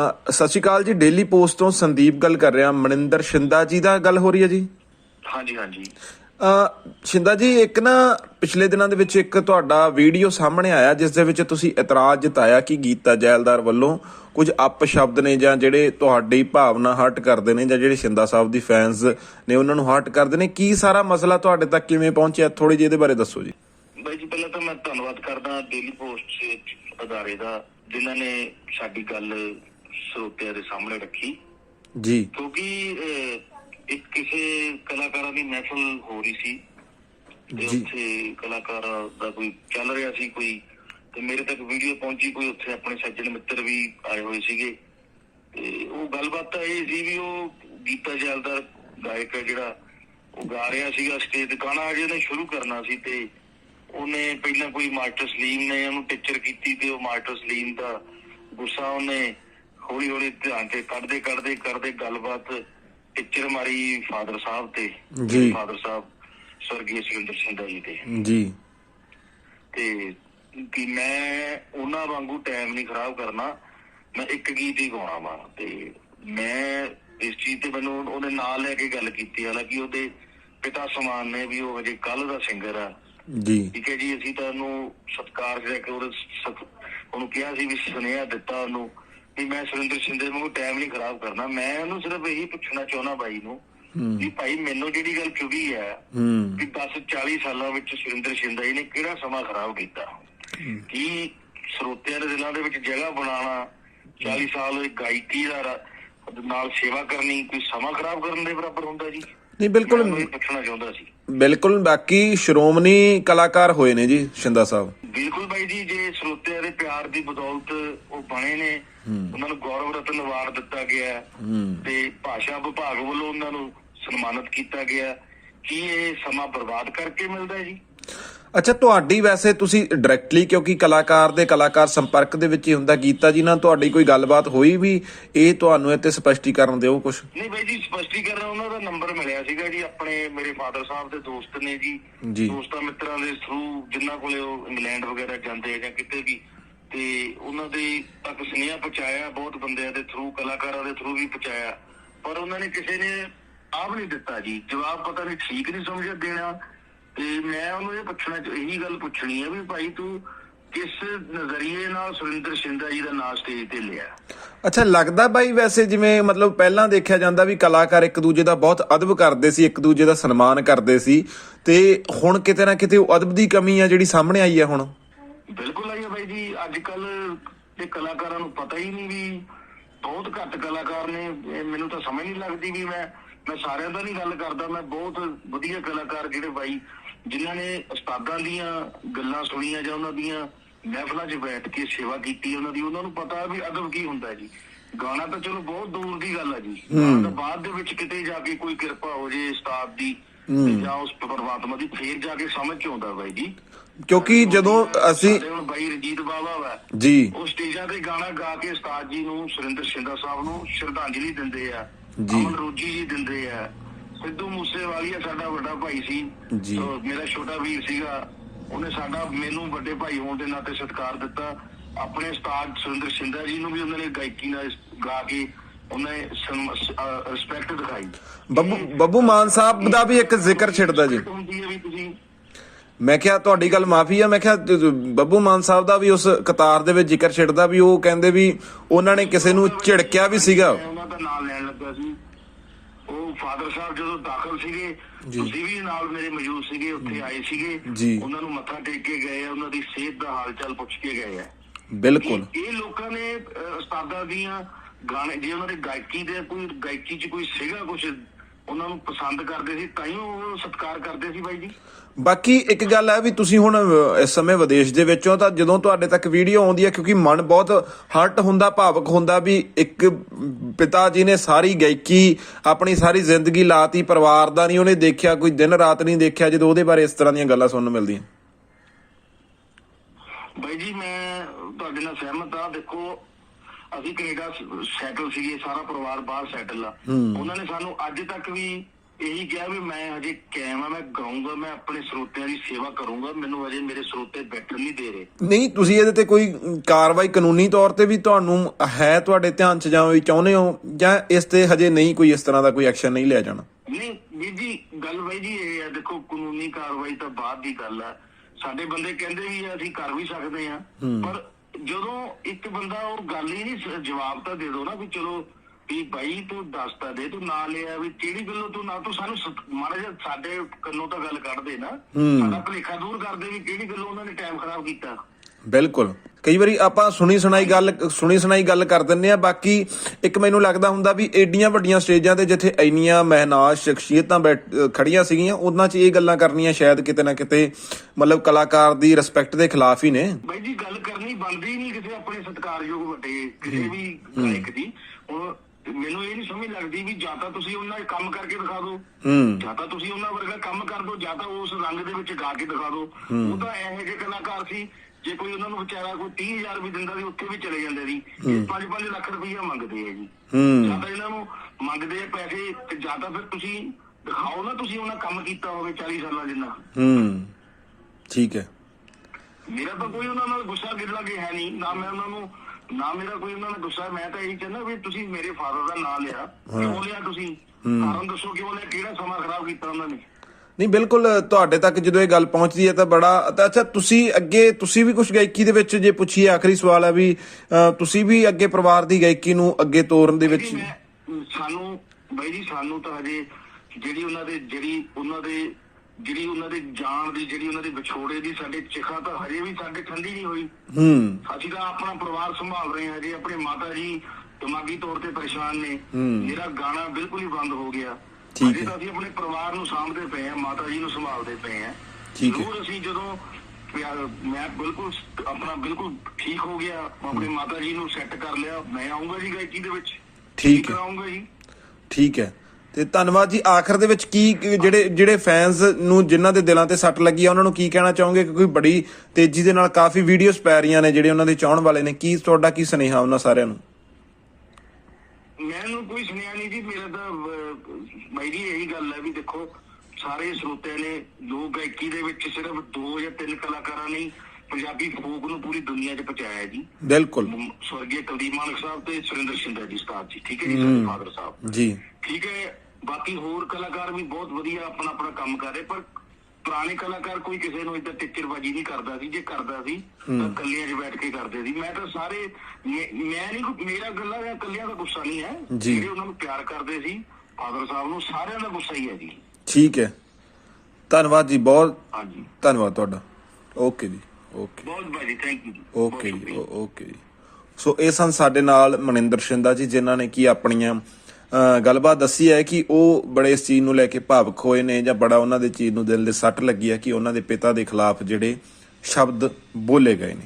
ਸਤਿ ਸ਼੍ਰੀ ਅਕਾਲ ਜੀ daily post ਤੋਂ ਸੰਦੀਪ ਗੱਲ ਕਰ ਰਿਹਾ ਮਨਿੰਦਰ ਸ਼ਿੰਦਾ ਜੀ ਦਾ ਗੱਲ ਹੋ ਰਹੀ ਹੈ ਜੀ? ਹਾਂਜੀ ਹਾਂਜੀ। ਅ, ਸ਼ਿੰਦਾ ਜੀ ਇੱਕ ਨਾ ਪਿਛਲੇ ਦਿਨਾਂ ਦੇ ਵਿੱਚ ਇੱਕ ਤੁਹਾਡਾ ਵੀਡੀਓ ਸਾਹਮਣੇ ਆਇਆ ਜਿਸ ਦੇ ਵਿੱਚ ਤੁਸੀਂ ਇਤਰਾਜ਼ ਜਤਾਇਆ ਕਿ ਗੀਤਾ ਜੈਲਦਾਰ ਵੱਲੋਂ ਕੁਝ ਅਪਸ਼ਬਦ ਨੇ ਜਾਂ ਜਿਹੜੇ ਤੁਹਾਡੀ ਭਾਵਨਾ ਹਰਟ ਕਰਦੇ ਨੇ ਜਾਂ ਜਿਹੜੇ ਸ਼ਿੰਦਾ ਸਾਹਿਬ ਦੀ ਫੈਨਸ ਨੇ ਉਹਨਾਂ ਨੂੰ ਹਰਟ ਕਰਦੇ ਨੇ ਕੀ ਸਾਰਾ ਮਸਲਾ ਤੁਹਾਡੇ ਤੱਕ ਕਿਵੇਂ ਪਹੁੰਚਿਆ? ਥੋੜੀ ਜਿਹੀ ਇਹਦੇ ਬਾਰੇ ਦੱਸੋ ਜੀ। ਬਾਈ ਜੀ ਪਹਿਲਾਂ ਤਾਂ ਮੈਂ ਧੰਨਵਾਦ ਕਰਦਾ ਡੇਲੀ ਪੋਸਟ ਅਦਾਰੇ ਦਾ ਜਿਨ੍ਹਾਂ ਨੇ ਸਾਡੀ ਗੱਲ ਸਰੋਤਿਆਂ ਦੇ ਸਾਹਮਣੇ ਰੱਖੀ। ਜੀ। ਕਿਉਂਕਿ ਇੱਕ ਕਿਸੇ ਕਲਾਕਾਰਾਂ ਦੀ ਮਹਿਫਲ ਹੋ ਰਹੀ ਸੀ ਜੀ। ਉੱਥੇ ਕਲਾਕਾਰਾਂ ਦਾ ਕੋਈ ਚੱਲ ਰਿਹਾ ਸੀ ਕੋਈ ਤੇ ਮੇਰੇ ਤੱਕ ਵੀਡੀਓ ਪਹੁੰਚੀ ਕੋਈ ਉੱਥੇ ਆਪਣੇ ਸੱਜਣ ਮਿੱਤਰ ਵੀ ਆਏ ਹੋਏ ਸੀਗੇ। ਤੇ ਉਹ ਗੱਲਬਾਤ ਤਾਂ ਇਹ ਸੀ ਵੀ ਉਹ ਗੀਤਾ ਜੈਲਦਾਰ ਗਾਇਕ ਹੈ ਜਿਹੜਾ ਉਹ ਗਾ ਰਿਹਾ ਸੀਗਾ ਸਟੇਜ ਤੇ ਗਾਣਾ ਅਜੇ ਉਹਨੇ ਸ਼ੁਰੂ ਕਰਨਾ ਸੀ ਤੇ ਉਹਨੇ ਪਹਿਲਾਂ ਕੋਈ ਮਾਸਟਰ ਸਲੀਮ ਨੇ ਉਹਨੂੰ ਟੀਚਰ ਕੀਤੀ ਤੇ ਉਹ ਮਾਸਟਰ ਸਲੀਮ ਦਾ ਗੁੱਸਾ ਉਹਨੇ ਹੌਲੀ ਹੌਲੀ ਧਿਆਨ ਤੇ ਕੱਢਦੇ ਕੱਢਦੇ ਕਰਦੇ ਗੱਲਬਾਤ ਟੀਚਰ ਮਾਰੀ ਫਾਦਰ ਸਾਹਿਬ ਤੇ ਜੀ। ਫਾਦਰ ਸਾਹਿਬ ਸਵਰਗੀ ਸੁਰਿੰਦਰ ਸਿੰਘ ਜੀ ਤੇ। ਜੀ। ਤੇ ਕਿ ਮੈਂ ਉਹਨਾਂ ਵਾਂਗੂ ਟਾਈਮ ਨਹੀਂ ਖਰਾਬ ਕਰਨਾ ਮੈਂ ਇੱਕ ਗੀਤ ਹੀ ਗਾਉਣਾ ਵਾ। ਤੇ ਮੈਂ ਇਸ ਚੀਜ਼ ਤੇ ਮੈਨੂੰ ਉਹਨੇ ਨਾਂ ਲੈ ਕੇ ਗੱਲ ਕੀਤੀ ਹਾਲਾਂਕਿ ਉਹਦੇ ਪਿਤਾ ਸਮਾਨ ਨੇ ਵੀ ਉਹ ਅਜੇ ਕੱਲ ਦਾ ਸਿੰਗਰ ਆ। ਜੀ। ਠੀਕ ਹੈ ਜੀ ਅਸੀਂ ਤਾਂ ਉਹਨੂੰ ਸਤਿਕਾਰ ਜਿਹੜਾ ਕਿ ਉਹਦੇ ਉਹਨੂੰ ਕਿਹਾ ਸੀ ਵੀ ਸੁਨੇਹਾ ਦਿੱਤਾ ਉਹਨੂੰ। ਵੀ ਮੈਂ ਸੁਰਿੰਦਰ ਸਿੰਦੇ ਨੂੰ ਟਾਈਮ ਨਹੀਂ ਖਰਾਬ ਕਰਨਾ। ਮੈਂ ਉਹਨੂੰ ਸਿਰਫ ਇਹੀ ਪੁੱਛਣਾ ਚਾਹੁੰਦਾ ਬਾਈ ਨੂੰ ਵੀ ਭਾਈ ਮੈਨੂੰ ਜਿਹੜੀ ਗੱਲ ਚੁਗੀ ਹੈ ਵੀ 10 40 ਸਾਲਾਂ ਵਿੱਚ ਸੁਰਿੰਦਰ ਸ਼ਿੰਦਾ ਜੀ ਨੇ ਕਿਹੜਾ ਸਮਾਂ ਖਰਾਬ ਕੀਤਾ? ਕੀ ਸਰੋਤਿਆਂ ਦੇ ਦਿਲਾਂ ਦੇ ਵਿੱਚ ਜਗ੍ਹਾ ਬਣਾਉਣਾ 40 ਸਾਲ ਇੱਕ ਗਾਇਕੀ ਦਾ ਨਾਲ ਸੇਵਾ ਕਰਨੀ ਕੋਈ ਸਮਾਂ ਖਰਾਬ ਕਰਨ ਦੇ ਬਰਾਬਰ ਹੁੰਦਾ ਜੀ? ਨਹੀਂ ਬਿਲਕੁਲ ਪੁੱਛਣਾ ਚਾਹੁੰਦਾ ਸੀ। ਬਿਲਕੁਲ ਬਾਕੀ ਸ਼੍ਰੋਮਣੀ ਕਲਾਕਾਰ ਹੋਏ ਨੇ ਜੀ ਸ਼ਿੰਦਾ ਸਾਹਿਬ। ਬਿਲਕੁਲ ਬਾਈ ਜੀ ਜੇ ਸਰੋਤਿਆਂ ਦੇ ਪਿਆਰ ਦੀ ਬਦੌਲਤ ਉਹ ਬਣੇ ਨੇ ਉਹਨਾਂ ਨੂੰ ਗੌਰਵ ਰਤਨ ਅਵਾਰਡ ਦਿੱਤਾ ਗਿਆ ਤੇ ਭਾਸ਼ਾ ਵਿਭਾਗ ਵੱਲੋਂ ਉਹਨਾਂ ਨੂੰ ਸਨਮਾਨਿਤ ਕੀਤਾ ਗਿਆ ਕੀ ਇਹ ਸਮਾਂ ਬਰਬਾਦ ਕਰਕੇ ਮਿਲਦਾ ਜੀ? ਅੱਛਾ ਤੁਹਾਡੀ ਵੈਸੇ ਤੁਸੀਂ ਡਾਇਰੈਕਟਲੀ ਕਿਉਂਕਿ ਕਲਾਕਾਰ ਦੇ ਕਲਾਕਾਰ ਸੰਪਰਕ ਦੇ ਵਿੱਚ ਹੀ ਹੁੰਦਾ ਗੀਤਾ ਜੀ ਨਾਲ ਤੁਹਾਡੀ ਕੋਈ ਗੱਲਬਾਤ ਹੋਈ ਵੀ ਇਹ ਤੁਹਾਨੂੰ ਇੱਥੇ ਸਪਸ਼ਟੀਕਰਨ ਦਿਓ ਕੁਝ ਨਹੀਂ ਬਾਈ ਜੀ ਸਪਸ਼ਟੀਕਰਨ ਉਹਨਾਂ ਦਾ ਨੰਬਰ ਮਿਲਿਆ ਸੀਗਾ ਜੀ ਆਪਣੇ ਮੇਰੇ ਫਾਦਰ ਸਾਹਿਬ ਦੇ ਦੋਸਤ ਨੇ ਜੀ। ਦੋਸਤਾਂ ਮਿੱਤਰਾਂ ਦੇ ਥਰੂ ਜਿਨ੍ਹਾਂ ਕੋਲੇ ਉਹ ਇੰਗਲੈਂਡ ਵਗੈਰਾ ਜਾਂਦੇ ਆ ਜਾਂ ਕਿਤੇ ਵੀ ਤੇ ਉਹਨਾਂ ਦੇ ਤੱਕ ਸੁਨੇਹਾ ਪਹੁੰਚਾਇਆ ਬਹੁਤ ਬੰਦਿਆਂ ਦੇ ਥਰੂ ਕਲਾਕਾਰਾਂ ਦੇ ਥਰੂ ਵੀ ਪਹੁੰਚਾਇਆ। ਪਰ ਉਹਨਾਂ ਨੇ ਕਿਸੇ ਨੇ ਆਪ ਨਹੀਂ ਦਿੱਤਾ ਜੀ। ਜਵਾਬ ਪਤਾ ਨਹੀਂ ਠੀਕ ਨਹੀਂ ਸਮਝਿਆ ਦੇਣਾ। ਤੇ ਮੈਂ ਉਹਨੂੰ ਇਹ ਪੁੱਛਣਾ ਇਹੀ ਗੱਲ ਪੁੱਛਣੀ ਹੈ ਵੀ ਭਾਈ ਤੂੰ ਕਿਸ ਨਜ਼ਰੀਏ ਨਾਲ ਸੁਰਿੰਦਰ ਸ਼ਿੰਦਾ ਜੀ ਦਾ ਨਾਂ ਸਟੇਜ ਤੇ ਲਿਆ? ਅੱਛਾ ਲੱਗਦਾ ਬਾਈ ਵੈਸੇ ਜਿਵੇਂ ਮਤਲਬ ਪਹਿਲਾਂ ਦੇਖਿਆ ਜਾਂਦਾ ਵੀ ਕਲਾਕਾਰ ਇੱਕ ਦੂਜੇ ਦਾ ਬਹੁਤ ਅਦਬ ਕਰਦੇ ਸੀ ਇੱਕ ਦੂਜੇ ਦਾ ਸਨਮਾਨ ਕਰਦੇ ਸੀ ਤੇ ਹੁਣ ਕਿਤੇ ਨਾ ਕਿਤੇ ਉਹ ਅਦਬ ਦੀ ਕਮੀ ਆ ਜਿਹੜੀ ਸਾਹਮਣੇ ਆਈ ਹੈ ਹੁਣ। ਬਿਲਕੁਲ ਆਈ ਹੈ ਬਾਈ ਜੀ ਅੱਜ ਕੱਲ ਦੇ ਕਲਾਕਾਰਾਂ ਨੂੰ ਪਤਾ ਹੀ ਨਹੀਂ ਵੀ ਬਹੁਤ ਘੱਟ ਕਲਾਕਾਰ ਨੇ ਮੈਨੂੰ ਤਾਂ ਸਮਝ ਨਹੀਂ ਲੱਗਦੀ ਵੀ ਮੈਂ ਮੈਂ ਸਾਰਿਆਂ ਦਾ ਨਹੀਂ ਗੱਲ ਕਰਦਾ ਮੈਂ ਬਹੁਤ ਵਧੀਆ ਕਲਾਕਾਰ ਜਿਹੜੇ ਬਾਈ ਜਿਨ੍ਹਾਂ ਨੇ ਉਸਤਾਦਾਂ ਦੀਆਂ ਗੱਲਾਂ ਸੁਣੀਆਂ ਜਾਂ ਉਹਨਾਂ ਦੀਆਂ ਮਹਿਫਲਾਂ 'ਚ ਬੈਠ ਕੇ ਸੇਵਾ ਕੀਤੀ ਉਹਨਾਂ ਦੀ ਉਹਨਾਂ ਨੂੰ ਪਤਾ ਵੀ ਅਦਬ ਕੀ ਹੁੰਦਾ ਜੀ। ਗਾਣਾ ਤਾਂ ਚਲੋ ਬਹੁਤ ਦੂਰ ਦੀ ਗੱਲ ਹੈ। ਜੀ ਤਾਂ ਬਾਅਦ ਦੇ ਵਿੱਚ ਕਿਤੇ ਜਾ ਕੇ ਕੋਈ ਕਿਰਪਾ ਹੋ ਜੇ ਉਸਤਾਦ ਦੀ ਜਾਂ ਉਸ ਪਰਮਾਤਮਾ ਦੀ ਫੇਰ ਜਾ ਕੇ ਸਮਝ 'ਚ ਆਉਂਦਾ ਬਾਈ ਜੀ। ਕਿਉਂਕਿ ਜਦੋਂ ਅਸੀਂ ਬਾਈ ਰਜੀਤ ਬਾਵਾ ਵਾ ਜੀ। ਉਹ ਸਟੇਜਾਂ ਤੇ ਗਾਣਾ ਗਾ ਕੇ ਉਸਤਾਦ ਜੀ ਨੂੰ ਸੁਰਿੰਦਰ ਸ਼ਿੰਦਾ ਸਾਹਿਬ ਨੂੰ ਸ਼ਰਧਾਂਜਲੀ ਦਿੰਦੇ ਆ ਜੀ। ਅਮਨ ਰੋਜੀ ਜੀ ਦਿੰਦੇ ਆ ਸਿੱਧੂ ਮੂਸੇਵਾਲੀਆ ਸਾਡਾ ਵੱਡਾ ਭਾਈ ਸੀ। ਜੀ। ਮੇਰਾ ਛੋਟਾ ਵੀਰ ਸੀਗਾ। ਉਹਨੇ ਸਾਡਾ ਮੈਨੂੰ ਵੱਡੇ ਭਾਈ ਹੋਣ ਦੇ ਨਾਤੇ ਸਤਿਕਾਰ ਦਿੱਤਾ। ਆਪਣੇ ਉਸਤਾਦ ਸੁਰਿੰਦਰ ਸ਼ਿੰਦਾ ਜੀ ਨੂੰ ਵੀ ਉਹਨਾਂ ਨੇ ਗਾਇਕੀ ਨਾਲ ਗਾ ਕੇ ਉਹਨੇ ਰਿਸਪੈਕਟ ਦਿਖਾਈ। ਬੱਬੂ ਬੱਬੂ ਮਾਨ ਸਾਹਿਬ ਦਾ ਵੀ ਇੱਕ ਜ਼ਿਕਰ ਛਿੜਦਾ ਜੀ। ਮੈਂ ਕਿਹਾ ਤੁਹਾਡੀ ਗੱਲ ਮਾਫੀ ਆ ਮੈਂ ਕਿਹਾ ਬੱਬੂ ਮਾਨ ਸਾਹਿਬ ਦਾ ਵੀ ਉਸ ਕਤਾਰ ਦੇ ਵਿੱਚ ਜ਼ਿਕਰ ਛਿੜਦਾ ਵੀ ਉਹ ਕਹਿੰਦੇ ਵੀ ਉਹਨਾਂ ਨੇ ਕਿਸੇ ਨੂੰ ਝਿੜਕਿਆ ਵੀ ਸੀਗਾ। ਉਹਨਾਂ ਦਾ ਨਾਮ ਲੈਣ ਲੱਗਾ ਸੀ। ਫਾਦਰ ਸਾਹਿਬ ਜਦੋਂ ਦਾਖਲ ਸੀਗੇ ਤੁਸੀਂ ਵੀ ਨਾਲ ਮੇਰੇ ਮੌਜੂਦ ਸੀਗੇ ਉੱਥੇ ਆਏ ਸੀਗੇ। ਉਹਨਾਂ ਨੂੰ ਮੱਥਾ ਟੇਕ ਕੇ ਗਏ ਆ ਉਹਨਾਂ ਦੀ ਸਿਹਤ ਦਾ ਹਾਲ ਚਾਲ ਪੁੱਛ ਕੇ ਗਏ ਆ। ਬਿਲਕੁਲ। ਇਹ ਲੋਕਾਂ ਨੇ ਉਸਤਾਦਾਂ ਦੀਆਂ ਗਾਣੇ ਜੇ ਉਹਨਾਂ ਦੇ ਗਾਇਕੀ ਦੇ ਕੋਈ ਗਾਇਕੀ 'ਚ ਕੋਈ ਸੀਗਾ ਕੁਝ ਉਹਨਾਂ ਨੂੰ ਪਸੰਦ ਕਰਦੇ ਸੀ ਤਾਂ ਹੀ ਉਹ ਸਤਿਕਾਰ ਕਰਦੇ ਸੀ ਬਾਈ ਜੀ। ਬਾਕੀ ਇੱਕ ਗੱਲ ਹੈ ਵੀ ਤੁਸੀਂ ਹੁਣ ਇਸ ਸਮੇਂ ਵਿਦੇਸ਼ ਦੇ ਵਿੱਚੋਂ ਤਾਂ ਜਦੋਂ ਤੁਹਾਡੇ ਤੱਕ ਵੀਡੀਓ ਆਉਂਦੀ ਹੈ ਕਿਉਂਕਿ ਮਨ ਬਹੁਤ ਹਰਟ ਹੁੰਦਾ ਭਾਵਕ ਹੁੰਦਾ ਵੀ ਇੱਕ ਪਿਤਾ ਜੀ ਨੇ ਸਾਰੀ ਗਾਇਕੀ ਆਪਣੀ ਸਾਰੀ ਜ਼ਿੰਦਗੀ ਲਾਤੀ ਪਰਿਵਾਰ ਦਾ ਨਹੀਂ ਉਹਨੇ ਦੇਖਿਆ ਕੋਈ ਦਿਨ ਰਾਤ ਨਹੀਂ ਦੇਖਿਆ ਜਦੋਂ ਉਹਦੇ ਬਾਰੇ ਇਸ ਤਰ੍ਹਾਂ ਦੀਆਂ ਗੱਲਾਂ ਸੁਣਨ ਨੂੰ ਮਿਲਦੀਆਂ। ਬਾਈ ਜੀ ਮੈਂ ਤੁਹਾਡੇ ਨਾਲ ਸਹਿਮਤ ਆ ਦੇਖੋ ਅਸੀਂ ਕੈਨੇਡਾ ਸੈਟਲ ਸੀਗੇ ਸਾਰਾ ਪਰਿਵਾਰ ਬਾਹਰ ਸੈਟਲ ਆ। ਉਹਨਾਂ ਨੇ ਸਾਨੂੰ ਅੱਜ ਤੱਕ ਵੀ ਇਹੀ ਕਿਹਾ ਵੀ ਮੈਂ ਹਜੇ ਕਾਇਮ ਆ ਮੈਂ ਗਾਉਂਗਾ ਮੈਂ ਆਪਣੇ ਸਰੋਤਿਆਂ ਦੀ ਸੇਵਾ ਕਰੂੰਗਾ ਮੈਨੂੰ ਹਜੇ ਮੇਰੇ ਸਰੋਤੇ ਬੈਠਣ ਨਹੀਂ ਦੇ ਰਹੇ। ਨਹੀਂ ਤੁਸੀਂ ਇਹਦੇ ਤੇ ਕੋਈ ਕਾਰਵਾਈ ਕਾਨੂੰਨੀ ਤੌਰ ਤੇ ਵੀ ਤੁਹਾਨੂੰ ਹੈ ਤੁਹਾਡੇ ਧਿਆਨ ਚ ਜਾਂ ਵੀ ਚਾਹੁੰਦੇ ਹੋ? ਜਾਂ ਇਸ ਤੇ ਹਜੇ ਨਹੀਂ ਕੋਈ ਇਸ ਤਰ੍ਹਾਂ ਦਾ ਕੋਈ ਐਕਸ਼ਨ ਨਹੀਂ ਲਿਆ ਜਾਣਾ? ਨਹੀਂ ਵੀਰ ਜੀ ਗੱਲ ਬਾਈ ਜੀ ਇਹ ਆ ਦੇਖੋ ਕਾਨੂੰਨੀ ਕਾਰਵਾਈ ਤਾਂ ਬਾਅਦ ਦੀ ਗੱਲ ਆ। ਸਾਡੇ ਬੰਦੇ ਕਹਿੰਦੇ ਵੀ ਅਸੀਂ ਕਰ ਵੀ ਸਕਦੇ ਆ ਪਰ ਜਦੋਂ ਇੱਕ ਬੰਦਾ ਉਹ ਗੱਲ ਹੀ ਨਹੀਂ ਜਵਾਬ ਤਾਂ ਦੇ ਦੋ ਨਾ ਵੀ ਚਲੋ ਵੀ ਬਾਈ ਤੂੰ ਦੱਸ ਤਾਂ ਦੇ ਤੂੰ ਨਾਂ ਲਿਆ ਵੀ ਕਿਹੜੀ ਗੱਲੋਂ ਤੂੰ ਨਾ ਤੂੰ ਸਾਨੂੰ ਮਾੜਾ ਜਿਹਾ ਸਾਡੇ ਕੰਨੋਂ ਤਾਂ ਗੱਲ ਕੱਢ ਦੇ ਨਾ ਸਾਡਾ ਭਲੇਖਾ ਦੂਰ ਕਰਦੇ ਵੀ ਕਿਹੜੀ ਗੱਲੋਂ ਉਹਨਾਂ ਨੇ ਟਾਈਮ ਖਰਾਬ ਕੀਤਾ। ਬਿਲਕੁਲ। ਕਈ ਵਾਰੀ ਆਪਾਂ ਸੁਣੀ ਸੁਣਾਈ ਗੱਲ ਸੁਣੀ ਸੁਣਾਈ ਗੱਲ ਕਰ ਦਿੰਨੇ ਆ ਬਾਕੀ ਇੱਕ ਮੈਨੂੰ ਲੱਗਦਾ ਹੁੰਦਾ ਵੀ ਏਡੀਆਂ ਵੱਡੀਆਂ ਸਟੇਜਾਂ ਤੇ ਜਿੱਥੇ ਇੰਨੀਆਂ ਮਹਿਨਾਜ਼ ਸ਼ਖਸੀਅਤਾਂ ਖੜੀਆਂ ਸੀਗੀਆਂ ਉਹਨਾਂ 'ਚ ਇਹ ਗੱਲਾਂ ਕਰਨੀਆਂ ਸ਼ਾਇਦ ਕਿਤੇ ਨਾ ਕਿਤੇ ਮਤਲਬ ਕਲਾਕਾਰ ਦੀ ਰਿਸਪੈਕਟ ਦੇ ਖਿਲਾਫ ਹੀ ਨੇ। ਬਾਈ ਜੀ ਗੱਲ ਕਰਨੀ ਬਣਦੀ ਨਹੀਂ ਕਿਸੇ ਆਪਣੇ ਸਤਿਕਾਰਯੋਗ ਵੱਡੇ ਕਿਸੇ ਵੀ ਗਾਇਕ ਦੀ। ਹੁਣ ਮੈਨੂੰ ਇਹ ਨਹੀਂ ਸਮਝ ਲੱਗਦੀ ਵੀ ਜਾਂ ਤਾਂ ਤੁਸੀਂ ਉਹਨਾਂ ਦਾ ਕੰਮ ਕਰਕੇ ਦਿਖਾ ਦਿਓ ਜਾਂ ਤਾਂ ਤੁਸੀਂ ਉਹਨਾਂ ਵਰਗਾ ਕੰਮ ਕਰ ਦਿਓ ਜਾਂ ਤਾਂ ਉਸ ਰੰਗ ਦੇ ਵਿੱਚ ਗਾ ਕੇ ਦਿਖਾ ਦਿਓ। ਉਹ ਤਾਂ ਇਹੋ ਜਿਹੇ ਕਲਾਕਾਰ ਸੀ ਜੇ ਕੋਈ ਉਹਨਾਂ ਨੂੰ ਵਿਚਾਰਾ ਕੋਈ 30000 ਵੀ ਦਿੰਦਾ ਸੀ ਉੱਥੇ ਵੀ ਚਲੇ ਜਾਂਦੇ ਸੀ। ਇਹ 5-5 ਲੱਖ ਰੁਪਈਆ ਮੰਗਦੇ ਆ ਜੀ। ਹੂੰ। ਜਾਂ ਤਾਂ ਇਹਨਾਂ ਨੂੰ ਮੰਗਦੇ ਆ ਪੈਸੇ ਤੇ ਜਾਂ ਤਾਂ ਫਿਰ ਤੁਸੀਂ ਦਿਖਾਓ ਨਾ ਤੁਸੀਂ ਉਹਨਾਂ ਕੰਮ ਕੀਤਾ ਹੋਵੇ 40 ਸਾਲਾਂ ਜਿੰਨਾ। ਹੂੰ। ਠੀਕ ਹੈ। ਮੇਰਾ ਤਾਂ ਕੋਈ ਉਹਨਾਂ ਨਾਲ ਗੁੱਸਾ ਗਿੱਲਾ ਕੇ ਹੈ ਨਹੀਂ। ਨਾ ਮੈਂ ਉਹਨਾਂ ਨੂੰ ਨਾ ਮੇਰਾ ਕੋਈ ਉਹਨਾਂ ਨਾਲ ਗੁੱਸਾ। ਮੈਂ ਤਾਂ ਇਹੀ ਚਾਹੁੰਦਾ ਵੀ ਤੁਸੀਂ ਮੇਰੇ ਫਾਦਰ ਦਾ ਨਾਮ ਲਿਆ। ਕਿਉਂ ਲਿਆ ਤੁਸੀਂ? ਕਾਰਨ ਦੱਸੋ ਕਿਉਂ ਲਿਆ? ਕਿਹੜਾ ਸਮਾਂ ਖਰਾਬ ਕੀਤਾ ਉਹਨਾਂ ਨੇ? ਨਹੀਂ ਬਿਲਕੁਲ ਤੁਹਾਡੇ ਤੱਕ ਜਦੋਂ ਇਹ ਗੱਲ ਪਹੁੰਚਦੀ ਹੈ ਤਾਂ ਬੜਾ ਤਾਂ ਅੱਛਾ ਤੁਸੀਂ ਅੱਗੇ ਤੁਸੀਂ ਵੀ ਕੁਝ ਗਾਇਕੀ ਦੇ ਵਿੱਚ ਜੇ ਪੁੱਛੀਏ ਆਖਰੀ ਸਵਾਲ ਹੈ ਵੀ ਤੁਸੀਂ ਵੀ ਅੱਗੇ ਪਰਿਵਾਰ ਦੀ ਗਾਇਕੀ ਨੂੰ ਅੱਗੇ ਤੋਰਨ ਦੇ ਵਿੱਚ ਸਾਨੂੰ ਬਾਈ ਜੀ ਸਾਨੂੰ ਤਾਂ ਹਜੇ ਜਿਹੜੀ ਉਹਨਾਂ ਦੇ ਜਿਹੜੀ ਉਹਨਾਂ ਦੇ ਜਿਹੜੀ ਉਹਨਾਂ ਦੇ ਜਾਨ ਦੀ ਜਿਹੜੀ ਉਹਨਾਂ ਦੇ ਵਿਛੋੜੇ ਦੀ ਸਾਡੇ ਚਿਖਾ ਤਾਂ ਹਜੇ ਵੀ ਸਾਡੇ ਠੰਡੀ ਨਹੀਂ ਹੋਈ। ਹੂੰ। ਅਸੀਂ ਤਾਂ ਆਪਣਾ ਪਰਿਵਾਰ ਸੰਭਾਲ ਰਹੇ ਹਾਂ ਜੀ ਆਪਣੇ ਮਾਤਾ ਜੀ ਦਿਮਾਗੀ ਤੌਰ ਤੇ ਪਰੇਸ਼ਾਨ ਨੇ। ਮੇਰਾ ਗਾਣਾ ਬਿਲਕੁਲ ਹੀ ਬੰਦ ਹੋ ਗਿਆ। ਠੀਕ ਹੈ। ਅਸੀਂ ਆਪਣੇ ਪਰਿਵਾਰ ਨੂੰ ਸਾਂਭਦੇ ਪਏ ਹਾਂ ਮਾਤਾ ਜੀ ਨੂੰ ਸੰਭਾਲਦੇ ਪਏ ਹਾਂ। ਠੀਕ ਹੈ। ਜ਼ਰੂਰ ਅਸੀਂ ਜਦੋਂ ਮੈਂ ਬਿਲਕੁਲ ਆਪਣਾ ਬਿਲਕੁਲ ਠੀਕ ਹੋ ਗਿਆ ਆਪਣੀ ਮਾਤਾ ਜੀ ਨੂੰ ਸੈੱਟ ਕਰ ਲਿਆ ਮੈਂ ਆਉਂਗਾ ਜੀ ਗਾਇਕੀ ਦੇ ਵਿੱਚ। ਠੀਕ ਹੈ। ਕਰਾਉਂਗਾ ਜੀ। ਠੀਕ ਹੈ। ਤੇ ਧੰਨਵਾਦ ਜੀ ਆਖਰ ਦੇ ਵਿੱਚ ਕੀ ਕੀ ਜਿਹੜੇ ਜਿਹੜੇ ਫੈਨਸ ਨੂੰ ਜਿਨ੍ਹਾਂ ਦੇ ਦਿਲਾਂ ਤੇ ਸੱਟ ਲੱਗੀ ਆ ਉਹਨਾਂ ਨੂੰ ਕੀ ਕਹਿਣਾ ਚਾਹੋਗੇ? ਕਿਉਂਕਿ ਬੜੀ ਤੇਜ਼ੀ ਦੇ ਨਾਲ ਕਾਫੀ ਵੀਡੀਓਜ਼ ਪੈ ਰਹੀਆਂ ਨੇ ਜਿਹੜੇ ਉਹਨਾਂ ਦੇ ਚਾਹਣ ਵਾਲੇ ਨੇ। ਕੀ ਤੁਹਾਡਾ ਕੀ ਸੁਨੇਹਾ ਉਹਨਾਂ ਸਾਰਿਆਂ ਨੂੰ? ਮੈਨੂੰ ਕੋਈ ਸੁਣਿਆ ਨਹੀਂ ਜੀ ਮੇਰਾ ਤਾਂ ਜੀ ਇਹੀ ਗੱਲ ਹੈ ਵੀ ਦੇਖੋ ਸਾਰੇ ਸਰੋਤਿਆਂ ਨੇ ਲੋਕ ਗਾਇਕੀ ਦੇ ਵਿੱਚ ਸਿਰਫ ਦੋ ਜਾਂ ਤਿੰਨ ਕਲਾਕਾਰਾਂ ਨੇ ਪੰਜਾਬੀ ਫੋਕ ਨੂੰ ਪੂਰੀ ਦੁਨੀਆ 'ਚ ਪਹੁੰਚਾਇਆ ਜੀ। ਬਿਲਕੁਲ। ਸਵਰਗੀ ਕੁਲਦੀਪ ਮਾਨਕ ਸਾਹਿਬ ਤੇ ਸੁਰਿੰਦਰ ਸਿੰਧਾ ਜੀ ਉਸਤਾਦ ਜੀ ਠੀਕ ਹੈ ਜੀ ਸਾਡੇ ਫਾਦਰ ਸਾਹਿਬ। ਜੀ। ਠੀਕ ਹੈ ਬਾਕੀ ਹੋਰ ਕਲਾਕਾਰ ਵੀ ਬਹੁਤ ਵਧੀਆ ਆਪਣਾ ਆਪਣਾ ਕੰਮ ਕਰ ਰਹੇ ਪਰ ਪੁਰਾਣੇ ਕਲਾਕਾਰ ਕੋਈ ਕਿਸੇ ਨੂੰ ਇਦਾਂ ਟਿੱਚਰਬਾਜੀ ਨਹੀਂ ਕਰਦਾ ਸੀ ਜੇ ਕਰਦਾ ਸੀ ਤਾਂ ਕੱਲਿਆਂ 'ਚ ਬੈਠ ਕੇ ਕਰਦੇ ਸੀ। ਮੈਂ ਤਾਂ ਸਾਰੇ ਮੈਂ ਨਹੀਂ ਮੇਰਾ ਗੱਲਾਂ ਜਾਂ ਕੱਲਿਆਂ ਦਾ ਗੁੱਸਾ ਨਹੀਂ ਹੈ। ਜਿਹੜੇ ਉਹਨਾਂ ਨੂੰ ਪਿਆਰ ਕਰਦੇ ਸੀ ਫਾਦਰ ਸਾਹਿਬ ਨੂੰ ਸਾਰਿਆਂ ਦਾ ਗੁੱਸਾ ਹੀ ਹੈ ਜੀ। ਠੀਕ ਹੈ। ਧੰਨਵਾਦ ਜੀ ਬਹੁਤ ਹਾਂਜੀ। ਧੰਨਵਾਦ ਤੁਹਾਡਾ। ਓਕੇ ਜੀ ਓਕੇ। ਬਹੁਤ ਭਾਜੀ ਥੈਂਕ ਯੂ ਓਕੇ ਜੀ ਓਕੇ ਜੀ। ਸੋ ਇਹ ਸਨ ਸਾਡੇ ਨਾਲ ਮਨਿੰਦਰ ਸ਼ਿੰਦਾ ਜੀ ਜਿਨ੍ਹਾਂ ਨੇ ਕੀ ਆਪਣੀਆਂ ਗੱਲਬਾਤ ਦੱਸੀ ਹੈ ਕਿ ਉਹ ਬੜੇ ਇਸ ਚੀਜ਼ ਨੂੰ ਲੈ ਕੇ ਭਾਵਕ ਹੋਏ ਨੇ ਜਾਂ ਬੜਾ ਉਹਨਾਂ ਦੇ ਚੀਜ਼ ਨੂੰ ਦਿਲ ਦੇ ਸੱਟ ਲੱਗੀ ਹੈ ਕਿ ਉਹਨਾਂ ਦੇ ਪਿਤਾ ਦੇ ਖਿਲਾਫ ਜਿਹੜੇ ਸ਼ਬਦ ਬੋਲੇ ਗਏ ਨੇ।